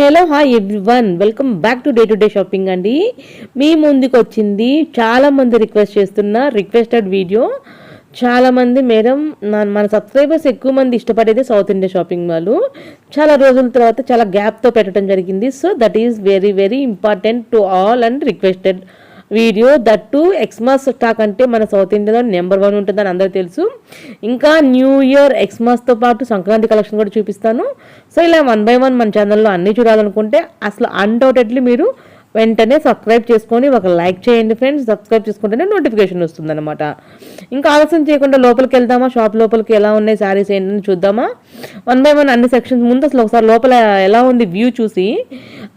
Hello hi everyone welcome back to day to day shopping అండి. మీ ముందుకు వచ్చింది చాలా మంది రిక్వెస్ట్ చేస్తున్న రిక్వెస్టెడ్ వీడియో చాలా మంది మేడం నా- మన సబ్స్క్రైబర్స్ ఎక్కువ మంది ఇష్టపడేది సౌత్ ఇండియా షాపింగ్ వాళ్ళు. చాలా రోజుల తర్వాత చాలా గ్యాప్తో పెట్టడం జరిగింది. So that is very very important to all and requested video that to Xmas stock అంటే మన సౌత్ ఇండియాలో నెంబర్ వన్ ఉంటుందని అందరూ తెలుసు. ఇంకా న్యూ ఇయర్ ఎక్స్మాస్తో పాటు సంక్రాంతి కలెక్షన్ కూడా చూపిస్తాను. సో ఇలా వన్ బై వన్ మన ఛానల్లో అన్నీ చూడాలనుకుంటే అసలు అన్డౌటెడ్లీ మీరు వెంటనే సబ్స్క్రైబ్ చేసుకొని ఒక లైక్ చేయండి ఫ్రెండ్స్. సబ్స్క్రైబ్ చేసుకుంటేనే నోటిఫికేషన్ వస్తుందన్నమాట. ఇంకా ఆలస్యం చేయకుండా లోపలికి వెళ్దామా? షాప్ లోపలికి ఎలా ఉన్నాయి శారీస్ ఏంటని చూద్దామా? వన్ బై వన్ అన్ని సెక్షన్స్ ముందు అసలు ఒకసారి లోపల ఎలా ఉంది వ్యూ చూసి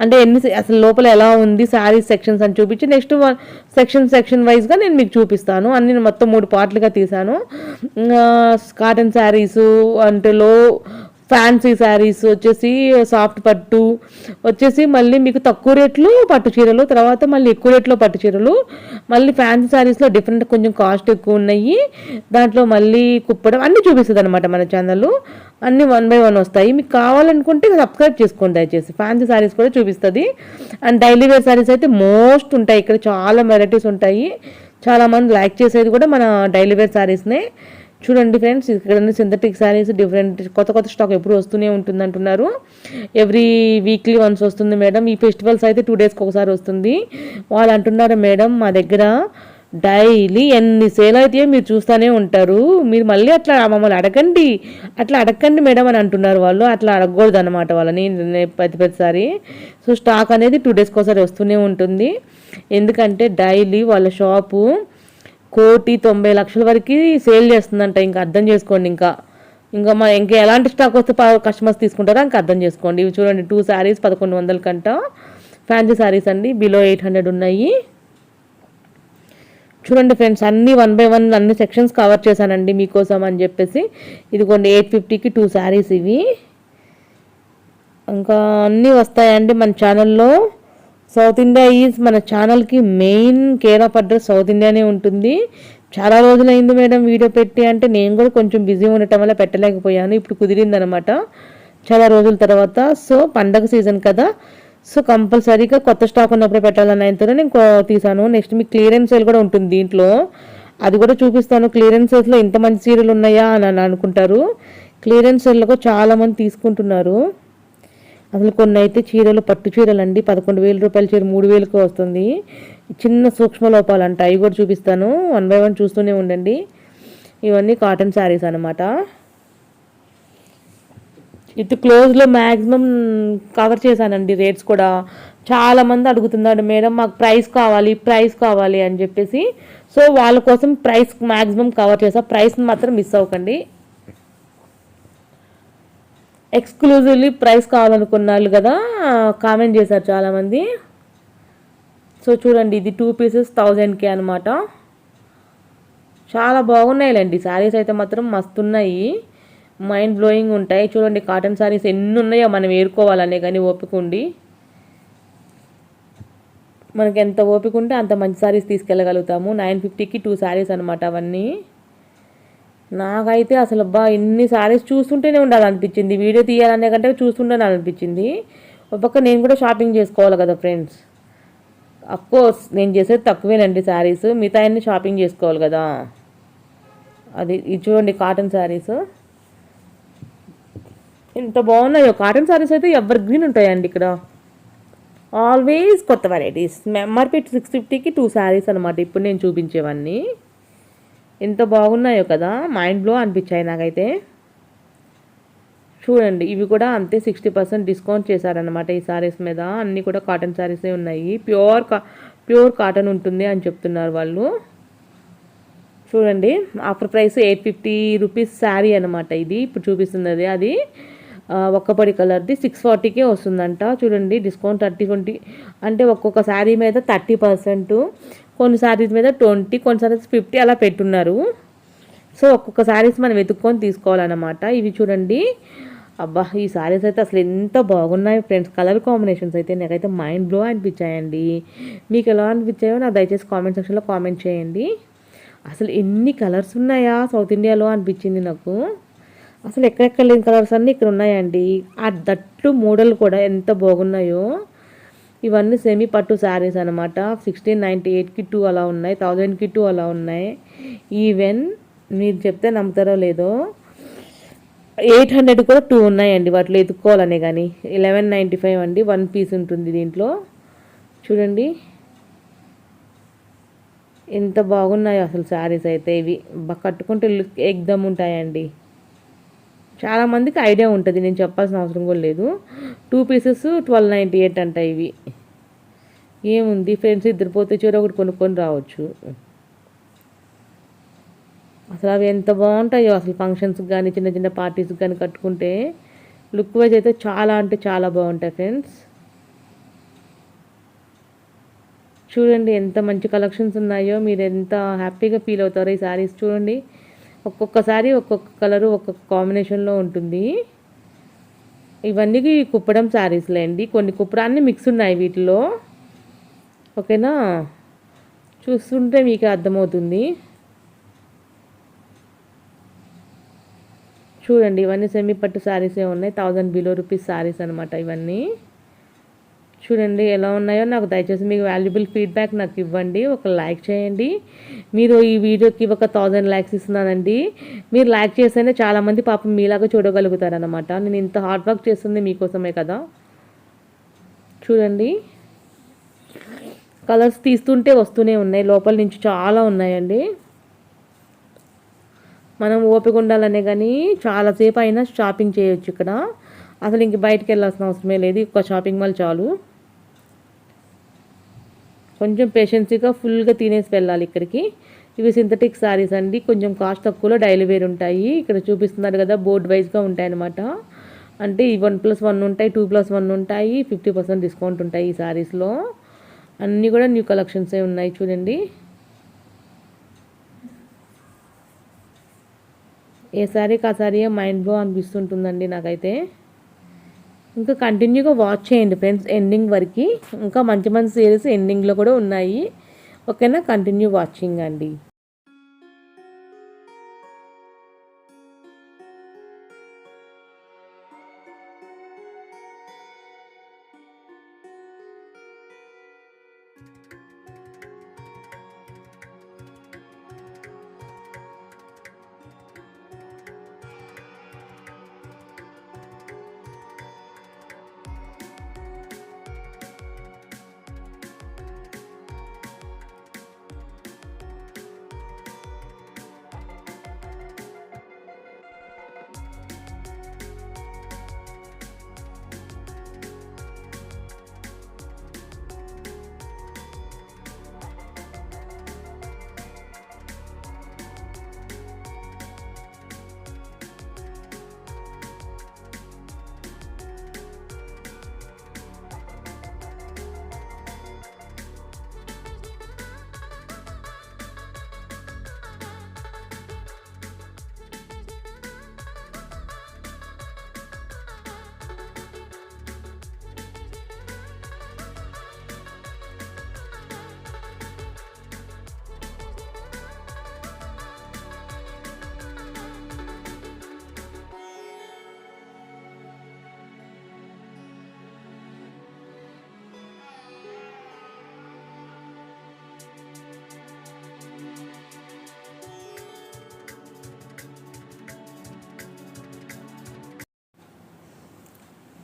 అంటే ఎన్ని అసలు లోపల ఎలా ఉంది శారీస్ సెక్షన్స్ అని చూపించి నెక్స్ట్ సెక్షన్ సెక్షన్ వైజ్గా నేను మీకు చూపిస్తాను. అన్ని నేను మొత్తం మూడు పార్ట్లుగా తీసాను కాటన్ శారీస్ అంటే లో ఫ్యాన్సీ శారీస్ వచ్చేసి uh, సాఫ్ట్ పట్టు వచ్చేసి మళ్ళీ మీకు తక్కువ రేట్లు పట్టు చీరలు తర్వాత మళ్ళీ ఎక్కువ రేట్లో పట్టు చీరలు మళ్ళీ ఫ్యాన్సీ శారీస్లో డిఫరెంట్ కొంచెం కాస్ట్ ఎక్కువ ఉన్నాయి. దాంట్లో మళ్ళీ కుప్పడం అన్నీ చూపిస్తుంది అనమాట మన ఛానల్ అన్నీ వన్ బై వన్ వస్తాయి. మీకు కావాలనుకుంటే సబ్స్క్రైబ్ చేసుకోండి దయచేసి. ఫ్యాన్సీ శారీస్ కూడా చూపిస్తుంది. అండ్ డైలీ వేర్ శారీస్ అయితే మోస్ట్ ఉంటాయి. ఇక్కడ చాలా వెరైటీస్ ఉంటాయి. చాలామంది లైక్ చేసేది కూడా మన డైలీ వేర్ శారీస్నే చూడండి ఫ్రెండ్స్ ఇక్కడ సింథటిక్ శారీస్ డిఫరెంట్ కొత్త కొత్త స్టాక్ ఎప్పుడు వస్తూనే ఉంటుంది అంటున్నారు ఎవ్రీ వీక్లీ వన్స్ వస్తుంది మేడం. ఈ ఫెస్టివల్స్ అయితే టూ డేస్కి ఒకసారి వస్తుంది. వాళ్ళు అంటున్నారు మేడం మా దగ్గర డైలీ ఎన్ని సేల్ అయితే మీరు చూస్తూనే ఉంటారు. మీరు మళ్ళీ అట్లా మమ్మల్ని అడగండి. అట్లా అడగండి మేడం అని అంటున్నారు వాళ్ళు. అట్లా అడగకూడదు అనమాట వాళ్ళని. నే- ప్రతి ప్రతిసారి సో స్టాక్ అనేది టూ డేస్కి ఒకసారి వస్తూనే ఉంటుంది. ఎందుకంటే డైలీ వాళ్ళ షాపు కోటి తొంభై లక్షల వరకు సేల్ చేస్తుందంట. ఇంకా అర్థం చేసుకోండి ఇంకా. ఇంకా మా ఇంకా ఎలాంటి స్టాక్ వస్తే కస్టమర్స్ తీసుకుంటారో ఇంకా అర్థం చేసుకోండి. ఇవి చూడండి టూ శారీస్ పదకొండు వందల కంట. ఫ్యాన్సీ శారీస్ అండి. బిలో ఎయిట్ హండ్రెడ్ ఉన్నాయి. చూడండి ఫ్రెండ్స్ అన్ని వన్ బై వన్ అన్ని సెక్షన్స్ కవర్ చేశానండి మీకోసం అని చెప్పేసి. ఇదిగోండి ఎయిట్ ఫిఫ్టీకి టూ శారీస్ ఇవి. ఇంకా అన్నీ వస్తాయండి మన ఛానల్లో సౌత్ ఇండియా ఈజ్ మన ఛానల్కి main care of address south ఇండియానే ఉంటుంది. చాలా రోజులైంది మేడం వీడియో పెట్టి అంటే నేను కూడా కొంచెం బిజీ ఉండటం వల్ల పెట్టలేకపోయాను. ఇప్పుడు కుదిరిందనమాట చాలా రోజుల తర్వాత. సో పండగ సీజన్ కదా. సో కంపల్సరీగా కొత్త స్టాక్ ఉన్నప్పుడే పెట్టాలని ఆయనతో నేను కో- తీసాను. నెక్స్ట్ మీకు క్లియరెన్స్ సేల్ కూడా ఉంటుంది దీంట్లో. అది కూడా చూపిస్తాను. క్లియరెన్స్ సేల్స్లో ఇంత మంచి సీరియల్ ఉన్నాయా అని అని అనుకుంటారు క్లియరెన్స్ సేల్లో చాలామంది తీసుకుంటున్నారు. అసలు కొన్ని అయితే చీరలు పట్టు చీరలు అండి పదకొండు వేల రూపాయల చీర మూడు వేలకు వస్తుంది. చిన్న సూక్ష్మ లోపాలు అంట అవి కూడా చూపిస్తాను. వన్ బై వన్ చూస్తూనే ఉండండి. ఇవన్నీ కాటన్ శారీస్ అనమాట విత్ క్లోజ్లో మ్యాక్సిమం కవర్ చేశానండి రేట్స్ కూడా. చాలా మంది అడుగుతున్నారు మేడం మాకు ప్రైస్ కావాలి ప్రైస్ కావాలి అని చెప్పేసి. సో వాళ్ళ కోసం ప్రైస్ మ్యాక్సిమం కవర్ చేసా. ప్రైస్ మాత్రం మిస్ అవ్వకండి. ఎక్స్క్లూజివ్లీ ప్రైస్ కావాలనుకున్నారు కదా కామెంట్ చేశారు చాలామంది. సో చూడండి ఇది టూ పీసెస్ థౌజండ్కి అనమాట చాలా బాగున్నాయిలేండి శారీస్ అయితే మాత్రం మస్తున్నాయి. మైండ్ బ్లోయింగ్ ఉంటాయి. చూడండి కాటన్ శారీస్ ఎన్ని ఉన్నాయో మనం ఏరుకోవాలనే కానీ ఓపిక ఉండి. మనకి ఎంత ఓపిక ఉంటే అంత మంచి శారీస్ తీసుకెళ్ళగలుగుతాము. నైన్ ఫిఫ్టీకి టూ శారీస్ అనమాట అవన్నీ. నాకైతే అసలు అబ్బా ఇన్ని సారీస్ చూస్తుంటేనే ఉండాలనిపించింది. వీడియో తీయాలనే కంటే చూస్తుంటేనే అనిపించింది. ఒక పక్క నేను కూడా షాపింగ్ చేసుకోవాలి కదా ఫ్రెండ్స్. అఫ్కోర్స్ నేను చేసేది తక్కువేనండి శారీస్ మిగతా అన్ని షాపింగ్ చేసుకోవాలి కదా. అది ఇది చూడండి కాటన్ శారీస్ ఇంత బాగున్నాయో. కాటన్ శారీస్ అయితే ఎవర్ గ్రీన్ ఉంటాయండి ఇక్కడ. ఆల్వేస్ కొత్త వెరైటీస్ ఎంఆర్పీ సిక్స్ ఫిఫ్టీకి టూ శారీస్ అనమాట ఇప్పుడు నేను చూపించేవన్నీ. ఎంత బాగున్నాయో కదా మైండ్ బ్లో అనిపించాయి నాకైతే. చూడండి ఇవి కూడా అంతే సిక్స్టీ పర్సెంట్ డిస్కౌంట్ చేశారనమాట ఈ సారీస్ మీద. అన్నీ కూడా కాటన్ శారీసే ఉన్నాయి. ప్యూర్ కా ప్యూర్ కాటన్ ఉంటుంది అని చెప్తున్నారు వాళ్ళు. చూడండి offer price eight fifty rupees sari అనమాట ఇది. ఇప్పుడు చూపిస్తున్నది అది. ఒక్కపడి కలర్ది సిక్స్ ఫార్టీకే వస్తుందంట. చూడండి డిస్కౌంట్ థర్టీ ట్వంటీ అంటే ఒక్కొక్క శారీ మీద థర్టీ పర్సెంట్ కొన్ని శారీస్ మీద ట్వంటీ కొన్ని శారీస్ ఫిఫ్టీ అలా పెట్టున్నారు. సో ఒక్కొక్క శారీస్ మనం వెతుక్కొని తీసుకోవాలన్నమాట. ఇవి చూడండి. అబ్బా ఈ శారీస్ అయితే అసలు ఎంత బాగున్నాయి ఫ్రెండ్స్. కలర్ కాంబినేషన్స్ అయితే నాకైతే మైండ్ బ్లో అనిపించాయండి. మీకు ఎలా అనిపించాయో నాకు దయచేసి కామెంట్ సెక్షన్లో కామెంట్ చేయండి. అసలు ఎన్ని కలర్స్ ఉన్నాయా సౌత్ ఇండియాలో అనిపించింది నాకు. అసలు ఎక్కడెక్కడ లేని కలర్స్ అన్నీ ఇక్కడ ఉన్నాయండి. ఆ దట్లు మోడల్ కూడా ఎంత బాగున్నాయో. ఇవన్నీ సెమీ పట్టు శారీస్ అనమాట సిక్స్టీన్ నైంటీ ఎయిట్కి టూ అలా ఉన్నాయి. థౌజండ్కి టూ అలా ఉన్నాయి. ఈవెన్ మీరు చెప్తే నమ్ముతారో లేదో ఎయిట్ హండ్రెడ్ కూడా టూ ఉన్నాయండి. వాటిలో ఎత్తుక్కోవాలనే కానీ లెవెన్ నైంటీ ఫైవ్ అండి. వన్ పీస్ ఉంటుంది దీంట్లో. చూడండి. ఎంత బాగున్నాయో అసలు శారీస్ అయితే ఇవి. కట్టుకుంటే లుక్ ఎగ్దమ్ ఉంటాయండి. చాలామందికి ఐడియా ఉంటుంది నేను చెప్పాల్సిన అవసరం కూడా లేదు. Two pieces twelve ninety eight అంట ఇవి. ఏముంది? ఫ్రెండ్స్ ఇద్దరు పోతే చీర ఒకటి కొనుక్కొని రావచ్చు. అసలు అవి ఎంత బాగుంటాయో అసలు ఫంక్షన్స్కి కానీ చిన్న చిన్న పార్టీస్కి కానీ కట్టుకుంటే లుక్ వైజ్ అయితే చాలా అంటే చాలా బాగుంటాయి ఫ్రెండ్స్ చూడండి ఎంత మంచి కలెక్షన్స్ ఉన్నాయో మీరు ఎంత హ్యాపీగా ఫీల్ అవుతారో ఈ శారీస్ చూడండి. ఒక్కొక్కసారి ఒక్కొక్క కలరు ఒక్కొక్క కాంబినేషన్లో ఉంటుంది. ఇవన్నీ కుప్పడం శారీస్లే అండి కొన్ని కుప్పడాన్ని మిక్స్ ఉన్నాయి వీటిలో. ఓకేనా? చూస్తుంటే మీకు అర్థమవుతుంది. చూడండి ఇవన్నీ సెమీ పట్టు శారీసే ఉన్నాయి. థౌజండ్ బిలో రూపీస్ శారీస్ అనమాట ఇవన్నీ. చూడండి ఎలా ఉన్నాయో. నాకు దయచేసి మీకు వాల్యుబుల్ ఫీడ్బ్యాక్ నాకు ఇవ్వండి. ఒక లైక్ చేయండి. మీరు ఈ వీడియోకి ఒక థౌజండ్ లైక్స్ ఇస్తున్నానండి. మీరు లైక్ చేస్తేనే చాలామంది పాపం మీలాగా చూడగలుగుతారనమాట నేను ఇంత హార్డ్ వర్క్ చేస్తుంది మీకోసమే కదా. చూడండి. కలర్స్ తీస్తుంటే వస్తూనే ఉన్నాయి. లోపల నుంచి చాలా ఉన్నాయండి. మనం ఓపిక ఉండాలనే కానీ చాలాసేపు అయినా షాపింగ్ చేయొచ్చు ఇక్కడ. అసలు ఇంక బయటకు వెళ్ళాల్సిన అవసరమే లేదు. ఒక షాపింగ్ మాల్ చాలు. కొంచెం పేషెన్సీగా ఫుల్గా తినేసి వెళ్ళాలి ఇక్కడికి. ఇవి సింథటిక్ శారీస్ అండి. కొంచెం కాస్ట్ తక్కువలో డైలీ వేర్ ఉంటాయి. ఇక్కడ చూపిస్తున్నారు కదా బోర్డ్ వైజ్గా ఉంటాయన్నమాట. అంటే ఈ వన్ ప్లస్ వన్ ఉంటాయి టూ ప్లస్ వన్ ఉంటాయి ఫిఫ్టీ పర్సెంట్ డిస్కౌంట్ ఉంటాయి ఈ శారీస్లో అన్నీ కూడా న్యూ కలెక్షన్సే ఉన్నాయి చూడండి. ఏ శారీకి ఆ శారీ మైండ్ బ్లో అనిపిస్తుంటుందండి నాకైతే. ఇంకా కంటిన్యూగా వాచ్ చేయండి ఫ్రెండ్స్ ఎండింగ్ వరకు. ఇంకా మంచి మంచి సిరీస్ ఎండింగ్లో కూడా ఉన్నాయి. ఓకేనా? కంటిన్యూ వాచింగ్ అండి.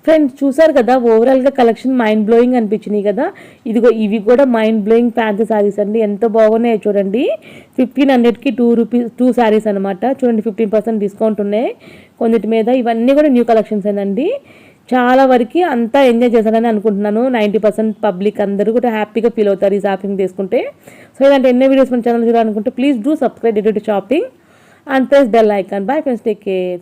ఫ్రెండ్స్ చూసారు కదా ఓవరాల్గా కలెక్షన్ మైండ్ బ్లోయింగ్ అనిపించినాయి కదా. ఇదిగో ఇవి కూడా మైండ్ బ్లోయింగ్ ఫ్యాన్సీ శారీస్ అండి. ఎంత బాగున్నాయో చూడండి. ఫిఫ్టీన్ హండ్రెడ్కి టూ రూపీస్ టూ శారీస్ అనమాట చూడండి ఫిఫ్టీన్ పర్సెంట్ డిస్కౌంట్ ఉన్నాయి. కొన్నిటి మీద ఇవన్నీ కూడా న్యూ కలెక్షన్స్ అండి చాలా వరకు అంతా ఎంజాయ్ చేశారని అనుకుంటున్నాను. నైంటీ పర్సెంట్ పబ్లిక్ అందరూ కూడా హ్యాపీగా ఫీల్ అవుతారు ఈ షాపింగ్ చేసుకుంటే. సో ఇలాంటి ఎన్నో వీడియోస్ మన ఛానల్ చూడాలనుకుంటే please do subscribe to shopping and press bell icon bye friends take care